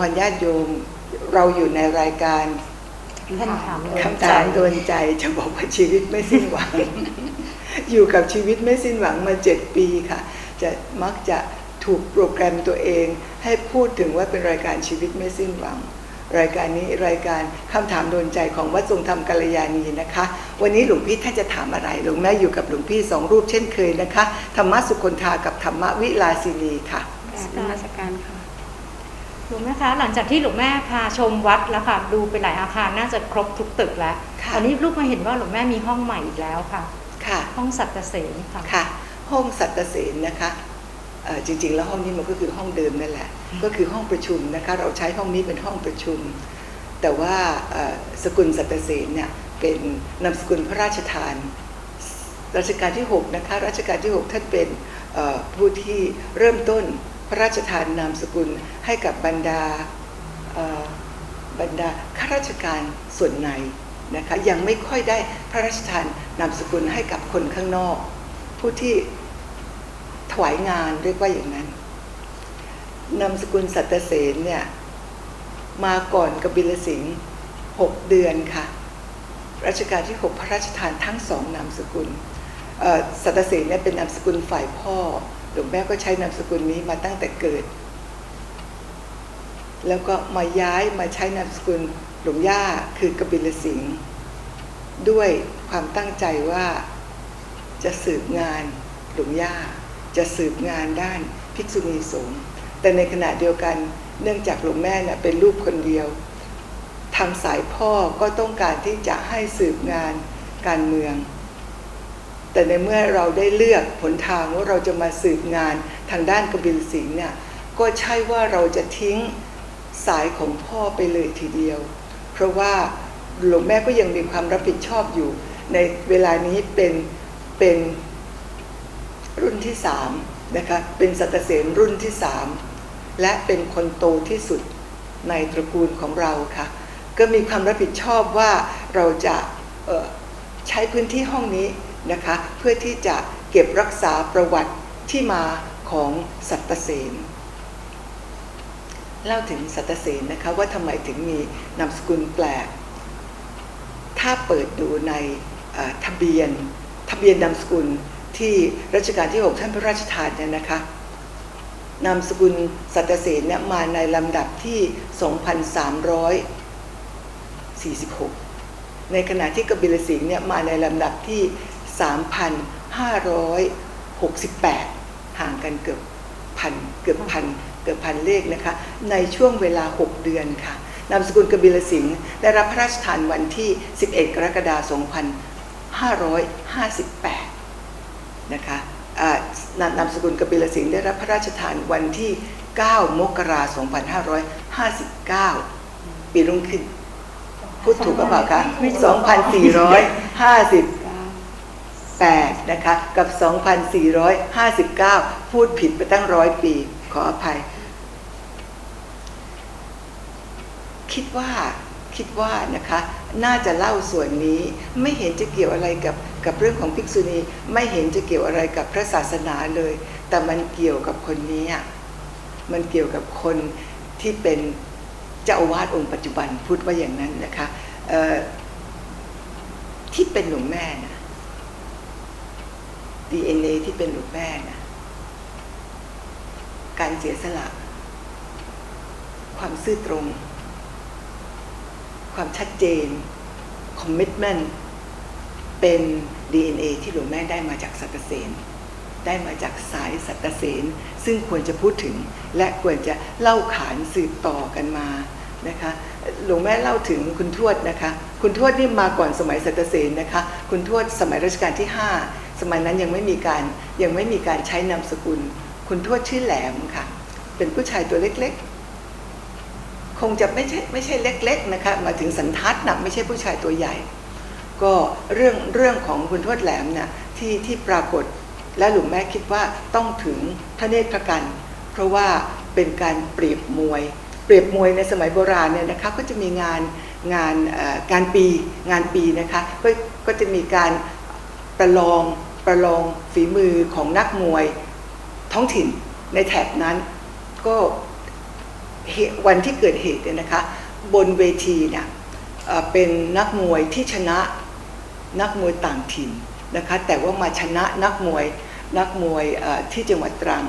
คะเจริญพรญาติโยมเราอยู่ในรายการคำถามโดนคำถามโดนใจจะบอกว่าชีวิตไม่สิ้นหวัง อยู่กับชีวิตไม่สิ้นหวังมาเจ็ดปีค่ะ จะมักจะถูกโปรแกรมตัวเอง ให้พูดถึงว่าเป็นรายการชีวิตไม่สิ้นหวัง รายการนี้รายการคำถามโดนใจของวัดทรงธรรมกัลยาณีนะคะ วันนี้หลวงพี่ท่านจะถามอะไรหลวงแม่อยู่กับหลวงพี่สองรูปเช่นเคยนะคะธรรมะสุคนธากับธรรมวิลาสินีค่ะนมัสการค่ะ หลวงแม่คะ หลังจากที่หลวงแม่พาชมวัดแล้วค่ะ ดูไปหลายอาคารน่าจะครบทุกตึกแล้วค่ะตอนนี้ลูกมาเห็นว่าหลวงแม่มีห้องใหม่อีกแล้วค่ะ ค่ะ ห้องสัตเสนค่ะค่ะ ห้องสัตเสนนะคะเอ่อจริงๆ แล้วห้องนี้มันก็คือห้องเดิมนั่นแหละ ก็คือห้องประชุมนะคะ เราใช้ห้องนี้เป็นห้องประชุม แต่ว่าเอ่อสกุลสัตเสนเนี่ยเป็นนามสกุลพระราชทานรัชกาลที่ 6 นะคะ รัชกาลที่ 6 ท่านเป็นเอ่อผู้ที่เริ่มต้น พระราชทานนามสกุลให้กับบรรดาบรรดาข้าราชการส่วนในนะคะยังไม่ค่อยได้พระราชทานนามสกุลให้กับคนข้างนอก ผู้ที่ถวายงานเรียกว่าอย่างนั้นนามสกุลสัตเสนเนี่ยมาก่อนกบิลสิงห์หกเดือนค่ะรัชกาลที่ 6 พระราชทานทั้งสองนามสกุลสัตเสนเนี่ยเป็นนามสกุลฝ่ายพ่อ หลวงแม่ก็ใช้นามสกุลนี้มาตั้งแต่เกิด แล้วก็มาย้ายมาใช้นามสกุลหลวงย่าคือกบิลสิงห์ด้วยความตั้งใจว่าจะสืบงานหลวงย่า จะสืบงานด้านภิกษุณีสงฆ์แต่ในขณะเดียวกันเนื่องจากหลวงแม่น่ะเป็นลูกคนเดียว ทางสายพ่อก็ต้องการที่จะให้สืบงานการเมือง แต่ในเมื่อเราได้เลือกผลทางว่าเราจะมาสืบงานทางด้านกบิลสิงห์เนี่ยก็ใช่ว่าเราจะทิ้งสายของพ่อไปเลยทีเดียว เพราะว่าหลวงแม่ก็ยังมีความรับผิดชอบอยู่ ในเวลานี้เป็นเป็นรุ่นที่สามนะคะเป็นสัตเสนรุ่นที่สามและเป็นคนโตที่สุดในตระกูลของเราค่ะ ก็มีความรับผิดชอบว่าเราจะเออใช้พื้นที่ห้องนี้ นะคะเพื่อที่จะเก็บรักษาประวัติที่มาของสัตเสนเล่าถึงสัตเสนนะคะว่าทำไมถึงมีนามสกุลแปลก ถ้าเปิดดูในทะเบียนทะเบียนนามสกุลที่รัชกาลที่ 6 ท่านพระราชทานเนี่ยนะคะนามสกุลสัตเสนเนี่ยมาในลำดับที่ 2,346 ในขณะที่กบิลสิงห์เนี่ยมาในลำดับที่ 3,568 ห่างกันเกือบพันเกือบพันเกือบพันเลขนะคะ ในช่วงเวลา 6 เดือนค่ะ นามสกุลกบิลสิงห์ได้รับพระราชทานวันที่ 11 กรกฎาคม 2558 นะคะอ่านามนามสกุลกบิลสิงห์ได้รับพระราชทานวันที่ 9 มกราคม 2559 ปีรุ่งขึ้น พูดถูกหรือเปล่าคะ 8นะคะกับ 2459 พูดผิดไปตั้งร้อยปี ขออภัย คิดว่าคิดว่านะคะ น่าจะเล่าส่วนนี้ไม่เห็นจะเกี่ยวอะไรกับกับเรื่องของภิกษุณีไม่เห็นจะเกี่ยวอะไรกับพระศาสนาเลย แต่มันเกี่ยวกับคนนี้อะมันเกี่ยวกับคนที่เป็นเจ้าอาวาสองค์ปัจจุบันพูดว่าอย่างนั้นนะคะที่เป็นหลวงแม่นะ DNA ที่เป็นหลวงแม่นะการเสียสละ ความซื่อตรง ความชัดเจน commitment เป็น DNA ที่หลวงแม่ได้มาจากสัตเสนได้มาจากสายสัตเสนซึ่งควรจะพูดถึง และควรจะเล่าขานสืบต่อกันมานะคะหลวงแม่เล่าถึงคุณทวดนะคะ คุณทวดนี่มาก่อนสมัยสัตเสนนะคะ คุณทวดสมัยรัชกาลที่ 5 สมัยนั้นยังไม่มีการยังไม่มีการใช้นามสกุล คุณทวดชื่อแหลมค่ะ เป็นผู้ชายตัวเล็กๆ คงจะไม่ใช่ไม่ใช่เล็ก ๆนะคะมาถึงสันทัดนะไม่ใช่ผู้ชายตัวใหญ่ ก็เรื่องเรื่องของคุณทวดแหลมเนี่ยที่ที่ปรากฏและหลวงแม่คิดว่าต้องถึงพระเนตรพระกัน เพราะว่าเป็นการเปรียบมวย เปรียบมวยในสมัยโบราณเนี่ยนะคะก็จะมีงานงานการปีงานปีนะคะก็ก็จะมีการประลอง ประลองฝีมือของนักมวยท้องถิ่นในแถบนั้น ก็เหตุวันที่เกิดเหตุเนี่ยนะคะ บนเวทีเนี่ยเป็นนักมวยที่ชนะนักมวยต่างถิ่นนะคะ แต่ว่ามาชนะนักมวยนักมวยที่จังหวัดตรัง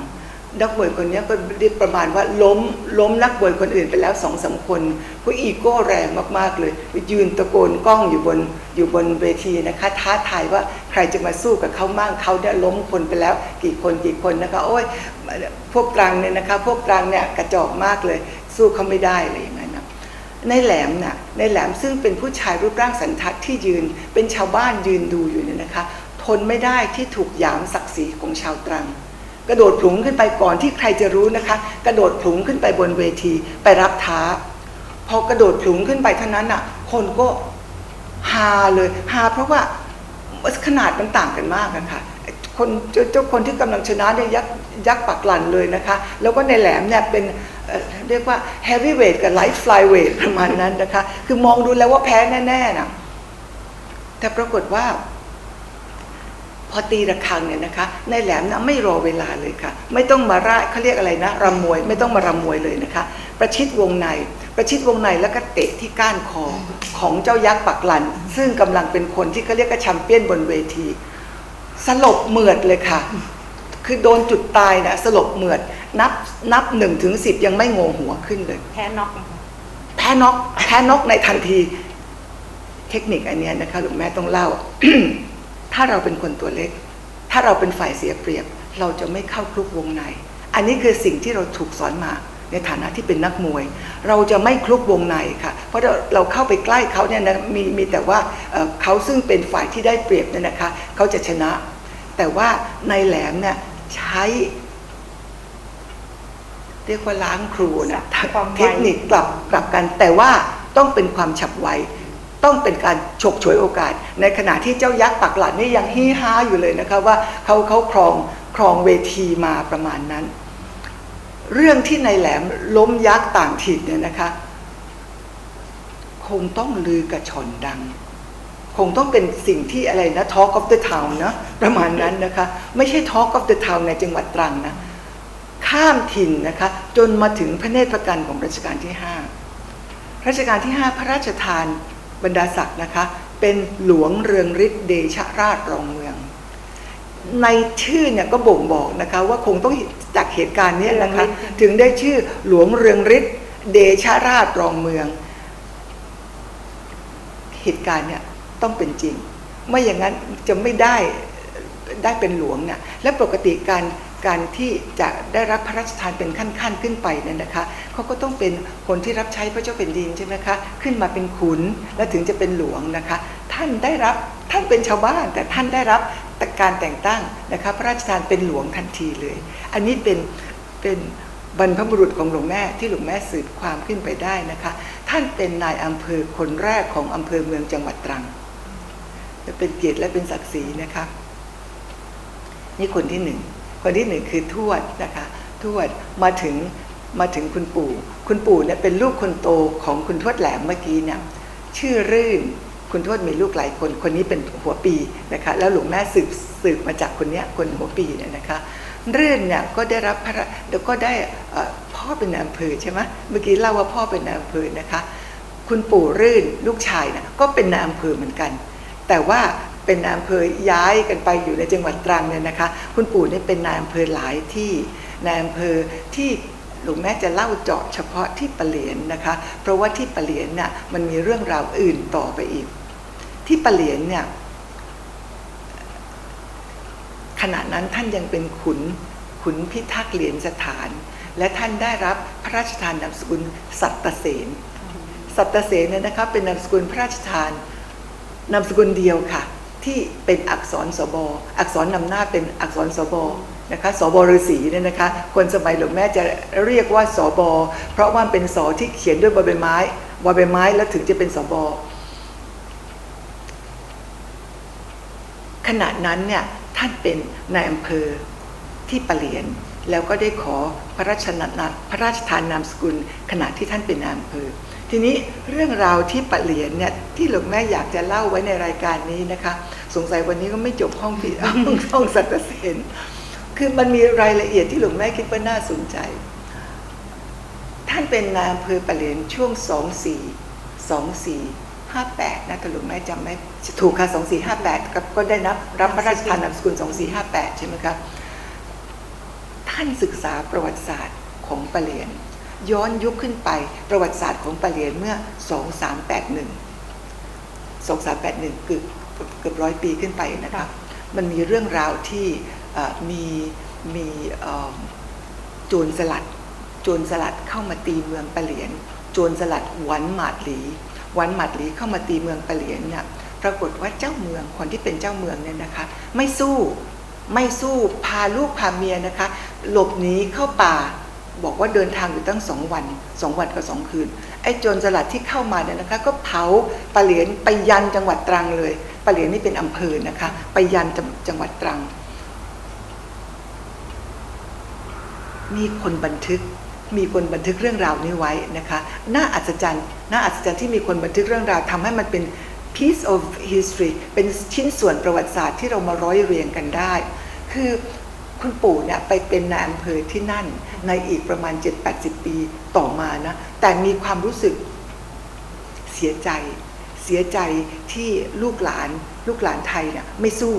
นักมวยคนนี้ก็เรียกประมาณว่าล้มล้มนักมวยคนอื่นไปแล้วสองสามคนเพราะอีโก้แรงมากๆเลยไปยืนตะโกนกล้องอยู่บนอยู่บนเวทีนะคะ ท้าทายว่าใครจะมาสู้กับเขามั่งเขาเนี่ยล้มคนไปแล้วกี่คนกี่คนนะคะโอ้ยพวกตรังเนี่ยนะคะ พวกตรังเนี่ยกระจอกมากเลย สู้เขาไม่ได้อะไรอย่างนั้นนะในแหลมน่ะในแหลมซึ่งเป็นผู้ชายรูปร่างสันทัดที่ยืน เป็นชาวบ้านยืนดูอยู่เนี่ยนะคะ ทนไม่ได้ที่ถูกหยามศักดิ์ศรีของชาวตรัง กระโดดผลุงขึ้นไปก่อนที่ใครจะรู้นะคะ กระโดดผลุงขึ้นไปบนเวทีไปรับท้า พอกระโดดผลุงขึ้นไปเท่านั้นน่ะ คนก็ฮาเลยฮาเพราะว่าขนาดมันต่างกันมากอะค่ะคนเจ้าคนที่กำลังชนะเนี่ยยักษ์ยักษ์ปักหลันเลยนะคะ แล้วก็ในแหลมเนี่ยเป็นเเรียกว่า heavy weight กับ light fly weight ประมาณนั้นนะคะ คือมองดูแล้วว่าแพ้แน่ๆนะแต่ปรากฏว่า พอตีระฆังเนี่ยนะคะในแหลมนะไม่รอเวลาเลยค่ะ ไม่ต้องมาร่ายเขาเรียกอะไรนะรำมวยไม่ต้องมารำมวยเลยนะคะ ประชิดวงใน ประชิดวงในแล้วก็เตะที่ก้านคอของเจ้ายักษ์ปักหลัน ซึ่งกำลังเป็นคนที่เขาเรียกว่าแชมเปี้ยนบนเวที สลบเหมือดเลยค่ะ คือโดนจุดตายนะสลบเหมือดนับนับหนึ่งถึงสิบยังไม่โงหัวขึ้นเลย แพ้น็อกนะคะแพ้น็อกแพ้น็อกในทันที เทคนิคอันเนี้ยนะคะหลวงแม่ต้องเล่า ถ้าเราเป็นคนตัวเล็ก ถ้าเราเป็นฝ่ายเสียเปรียบ เราจะไม่เข้าคลุกวงใน อันนี้คือสิ่งที่เราถูกสอนมาในฐานะที่เป็นนักมวย เราจะไม่คลุกวงในค่ะ เพราะเราเราเข้าไปใกล้เขาเนี่ยนะมีมีแต่ว่าเอ่อเขาซึ่งเป็นฝ่ายที่ได้เปรียบเนี่ยนะคะเขาจะชนะ แต่ว่าในแหลมเนี่ยใช้เรียกว่าล้างครูนะความไวเทคนิคกลับกลับกัน แต่ว่าต้องเป็นความฉับไว ต้องเป็นการฉกฉวยโอกาส ในขณะที่เจ้ายักษ์ปักหลันนี่ยังฮีฮาอยู่เลยนะคะว่าเขาเขาครองครองเวทีมาประมาณนั้น เรื่องที่ในแหลมล้มยักษ์ต่างถิ่นเนี่ยนะคะ คงต้องลือกระชอนดัง คงต้องเป็นสิ่งที่อะไรนะ Talk of the Town นะประมาณนั้นนะคะ ไม่ใช่ Talk of the Town ในจังหวัดตรังนะข้ามถิ่นนะคะ จนมาถึงพระเนตรพระกันของรัชกาลที่ 5 รัชกาลที่ 5 พระราชทาน บรรดาศักดิ์นะคะ เป็นหลวงเรืองฤทธิ์เดชราชรองเมือง ในชื่อเนี่ยก็บ่งบอกนะคะว่าคงต้องจากเหตุการณ์เนี้ยนะคะ ถึงได้ชื่อหลวงเรืองฤทธิ์เดชราชรองเมือง เหตุการณ์เนี่ยต้องเป็นจริง ไม่อย่างนั้นจะไม่ได้ได้เป็นหลวงเนี่ยและปกติการ การที่จะได้รับพระราชทานเป็นขั้นๆขึ้นไปเนี่ยนะคะเขาก็ต้องเป็นคนที่รับใช้พระเจ้าแผ่นดินใช่ไหมคะขึ้นมาเป็นขุนแล้วถึงจะเป็นหลวงนะคะ ท่านได้รับท่านเป็นชาวบ้าน แต่ท่านได้รับการแต่งตั้งนะคะพระราชทานเป็นหลวงทันทีเลย อันนี้เป็นเป็นบรรพบุรุษของหลวงแม่ที่หลวงแม่สืบความขึ้นไปได้นะคะ ท่านเป็นนายอำเภอคนแรกของอำเภอเมืองจังหวัดตรังจะเป็นเกียรติและเป็นศักดิ์ศรีนะคะนี่คนที่หนึ่ง คนที่หนึ่งคือทวดนะคะทวดมาถึงมาถึงคุณปู่ คุณปู่เนี่ยเป็นลูกคนโตของคุณทวดแหลมเมื่อกี้เนี่ยชื่อรื่นคุณทวดมีลูกหลายคน คนนี้เป็นหัวปีนะคะแล้วหลวงแม่สืบสืบมาจากคนเนี้ยคนหัวปีเนี่ยนะคะรื่นเนี่ยก็ได้รับพระแล้วก็ได้อ่อพ่อเป็นนายอำเภอใช่ไหมเมื่อกี้เล่าว่าพ่อเป็นนายอำเภอนะคะ คุณปู่รื่นลูกชายนะก็เป็นนายอำเภอเหมือนกัน แต่ว่า เป็นนายอำเภอย้ายกันไปอยู่ในจังหวัดตรังเนี่ยนะคะ คุณปู่เนี่ยเป็นนายอำเภอหลายที่นายอำเภอที่หลวงแม่จะเล่าเจาะเฉพาะที่ปะเหลียนนะคะ เพราะว่าที่ปะเหลียนน่ะมันมีเรื่องราวอื่นต่อไปอีก ที่ปะเหลียนเนี่ยขณะนั้นท่านยังเป็นขุนขุนพิทักษ์เหรียญสถาน และท่านได้รับพระราชทานนามสกุลสัตตเสนสัตตเสนเนี่ยนะคะเป็นนามสกุลพระราชทานนามสกุลเดียวค่ะ ที่เป็นอักษรสบออักษรนำหน้าเป็นอักษรสบอนะคะสบฤาษีเนี่ยนะคะ คนสมัยหลวงแม่จะเรียกว่าสบเพราะว่าเป็นสอที่เขียนด้วยบใบไม้บใบไม้แล้วถึงจะเป็นสบขณะนั้นเนี่ยท่านเป็นนายอำเภอที่ปะเหลียน แล้วก็ได้ขอพระราชนานพระราชทานนามสกุล ขณะที่ท่านเป็นนายอำเภอ ทีนี้เรื่องราวที่ปะเหลียนเนี่ยที่หลวงแม่อยากจะเล่าไว้ในรายการนี้นะคะ สงสัยวันนี้ก็ไม่จบห้องผิดห้องห้องสัตเสนคือมันมีรายละเอียดที่หลวงแม่คิดว่าน่าสนใจ ท่านานเป็นนายอำเภอปะเหลียนช่วง24 24 58นะแต่หลวงแม่จำไม่ถูกค่ะ2458ก็ก็ได้นับรับพระราชทานนามสกุล2458ใช่ไหมครับท่านศึกษาประวัติศาสตร์ของปะเหลียน ย้อนยุคขึ้นไปประวัติศาสตร์ของปะเหลียนเมื่อ 2381 2381เกือบเกือบร้อยปีขึ้นไปนะครับมันมีเรื่องราวที่เอ่อมีมีเอ่อโจรสลัด โจรสลัดเข้ามาตีเมืองปะเหลียน โจรสลัดหวันหมาดหลีหวันหมาดหลีเข้ามาตีเมืองปะเหลียนเนี่ยปรากฏว่าเจ้าเมืองคนที่เป็นเจ้าเมืองเนี่ยนะคะ ไม่สู้ไม่สู้พาลูกพาเมียนะคะ หลบหนีเข้าป่า บอกว่าเดินทางอยู่ตั้งสองวันสองวันกับสองคืน ไอ้โจรสลัดที่เข้ามาเนี่ยนะคะ ก็เผาปะเหลียนไปยันจังหวัดตรังเลยปะเหลียนนี่เป็นอำเภอนะคะ ไปยันจังจังหวัดตรัง มีคนบันทึกมีคนบันทึกเรื่องราวนี้ไว้นะคะ น่าอัศจรรย์ น่าอัศจรรย์ที่มีคนบันทึกเรื่องราวทำให้มันเป็น piece of history เป็นชิ้นส่วนประวัติศาสตร์ที่เรามาร้อยเรียงกันได้ คือ คุณปู่เนี่ยไปเป็นนายอำเภอที่นั่น ในอีกประมาณ 7-80 ปีต่อมานะ แต่มีความรู้สึกเสียใจ เสียใจที่ลูกหลาน ลูกหลานไทยเนี่ยไม่สู้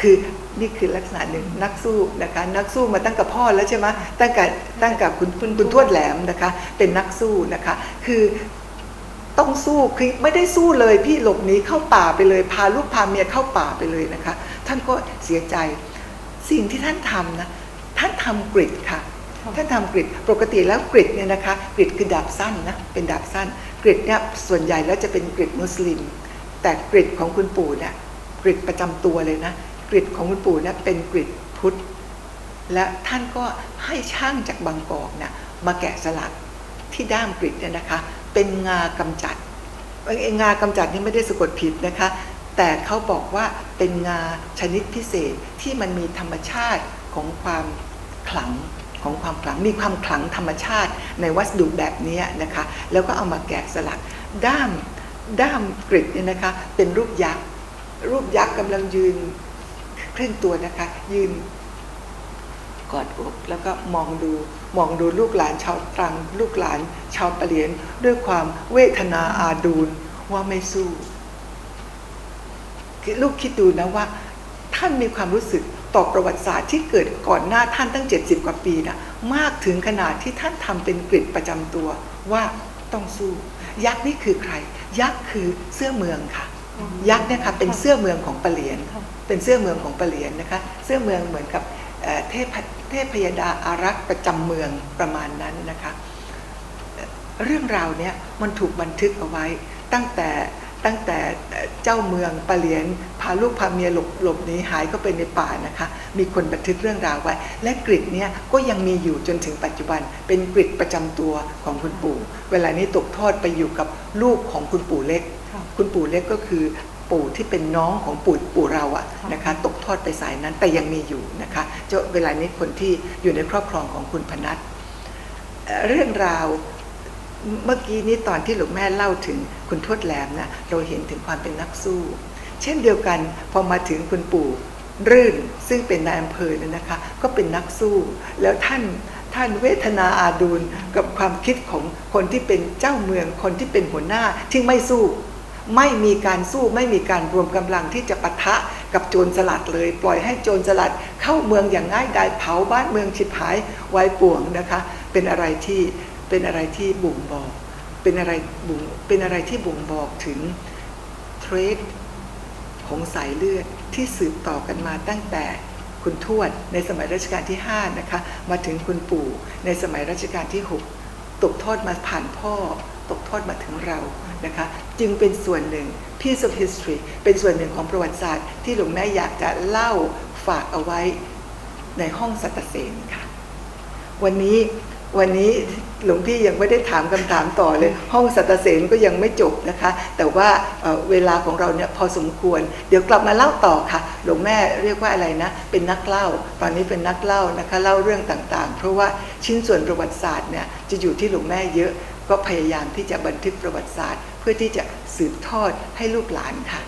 คือนี่คือลักษณะหนึ่งนักสู้นะคะนักสู้มาตั้งกับพ่อแล้วใช่ไหมตั้งแต่ตั้งกับคุณคุณคุณทวดแหลมนะคะ เป็นนักสู้นะคะ คือต้องสู้คือไม่ได้สู้เลยพี่หลบหนีเข้าป่าไปเลย พาลูกพาเมียเข้าป่าไปเลยนะคะ ท่านก็เสียใจ สิ่งที่ท่านทำนะท่านทำกริดค่ะท่านทำกริดปกติแล้วกริดเนี่ยนะคะกริดคือดาบสั้นนะเป็นดาบสั้นกริดเนี่ยส่วนใหญ่แล้วจะเป็นกริดมุสลิม แต่กริดของคุณปู่เนี่ยกริดประจำตัวเลยนะกริดของคุณปู่เนี่ยเป็นกริดพุทธและท่านก็ให้ช่างจากบางกอกเนี่ยมาแกะสลักที่ด้ามกริดเนี่ยนะคะ เป็นงากำจัดไอ้งากำจัดนี่ไม่ได้สะกดผิดนะคะ แต่เขาบอกว่าเป็นงาชนิดพิเศษที่มันมีธรรมชาติของความขลังของความขลังมีความขลังธรรมชาติในวัสดุแบบนี้นะคะ แล้วก็เอามาแกะสลักด้ามด้ามกริดเนี่ยนะคะ เป็นรูปยักษ์รูปยักษ์กำลังยืนเครึ่องตัวนะคะ ยืนกอดอกแล้วก็มองดูมองดูลูกหลานชาวตรัง ลูกหลานชาวปะเหลียน ด้วยความเวทนาอาดูลว่าไม่สู้ ลูกคิดดูนะว่า ท่านมีความรู้สึกต่อประวัติศาสตร์ที่เกิดก่อนหน้าท่านตั้ง 70 กว่าปีนะมากถึงขนาดที่ท่านทำเป็นกริดประจำตัวว่าต้องสู้ ยักษ์นี่คือใคร ยักษ์คือเสื้อเมืองค่ะ ยักษ์เนี่ยค่ะเป็นเสื้อเมืองของปะเหลียน เป็นเสื้อเมืองของปะเหลียนนะคะ เสื้อเมืองเหมือนกับเทพเทพยดาอารักษ์ประจำเมืองประมาณนั้นนะคะ เรื่องราวเนี้ยมันถูกบันทึกเอาไว้ตั้งแต่ ตั้งแต่เอ่อเจ้าเมืองปะเหลียนพาลูกพาเมียหลบหลบหนีหายเข้าไปในป่านะคะ มีคนบันทึกเรื่องราวไว้ และกริดเนี้ยก็ยังมีอยู่จนถึงปัจจุบัน เป็นกริดประจำตัวของคุณปู่ เวลานี้ตกทอดไปอยู่กับลูกของคุณปู่เล็กค่ะคุณปู่เล็กก็คือปู่ที่เป็นน้องของปู่ปู่เราอะค่ะนะคะตกทอดไปสายนั้นแต่ยังมีอยู่นะคะเจ้าเวลานี้คนที่อยู่ในครอบครองของคุณพนัทเอ่อเรื่องราว เมื่อกี้นี้ตอนที่หลวงแม่เล่าถึงคุณทวดแหลมนะเราเห็นถึงความเป็นนักสู้ เช่นเดียวกันพอมาถึงคุณปู่รื่นซึ่งเป็นนายอำเภอเนี่ยนะคะ ก็เป็นนักสู้ แล้วท่านท่านเวทนาอาดูลกับความคิดของคนที่เป็นเจ้าเมืองคนที่เป็นหัวหน้าที่ไม่สู้ ไม่มีการสู้ไม่มีการรวมกำลังที่จะปะทะกับโจรสลัดเลย ปล่อยให้โจรสลัดเข้าเมืองอย่างง่ายดายเผาบ้านเมืองฉิบหายไวายป่วงนะคะ เป็นอะไรที่ เป็นอะไรที่บ่งบอก เป็นอะไรบ่งเป็นอะไรที่บ่งบอกถึงเทรดของสายเลือดที่สืบต่อกันมาตั้งแต่คุณทวดในสมัยรัชกาลที่ 5 นะคะ มาถึงคุณปู่ในสมัยรัชกาลที่ 6 ตกทอดมาผ่านพ่อ ตกทอดมาถึงเรานะคะ จึงเป็นส่วนหนึ่ง piece of history เป็นส่วนหนึ่งของประวัติศาสตร์ ที่หลวงแม่อยากจะเล่าฝากเอาไว้ในห้องสัตเสนค่ะ วันนี้วันนี้ หลวงพี่ยังไม่ได้ถามคำถามต่อเลย ห้องสัตเสนก็ยังไม่จบนะคะ แต่ว่าเอ่อเวลาของเราเนี่ยพอสมควร เดี๋ยวกลับมาเล่าต่อค่ะ หลวงแม่เรียกว่าอะไรนะ เป็นนักเล่า ตอนนี้เป็นนักเล่านะคะ เล่าเรื่องต่างๆ เพราะว่าชิ้นส่วนประวัติศาสตร์เนี่ยจะอยู่ที่หลวงแม่เยอะ ก็พยายามที่จะบันทึกประวัติศาสตร์ เพื่อที่จะสืบทอดให้ลูกหลานค่ะ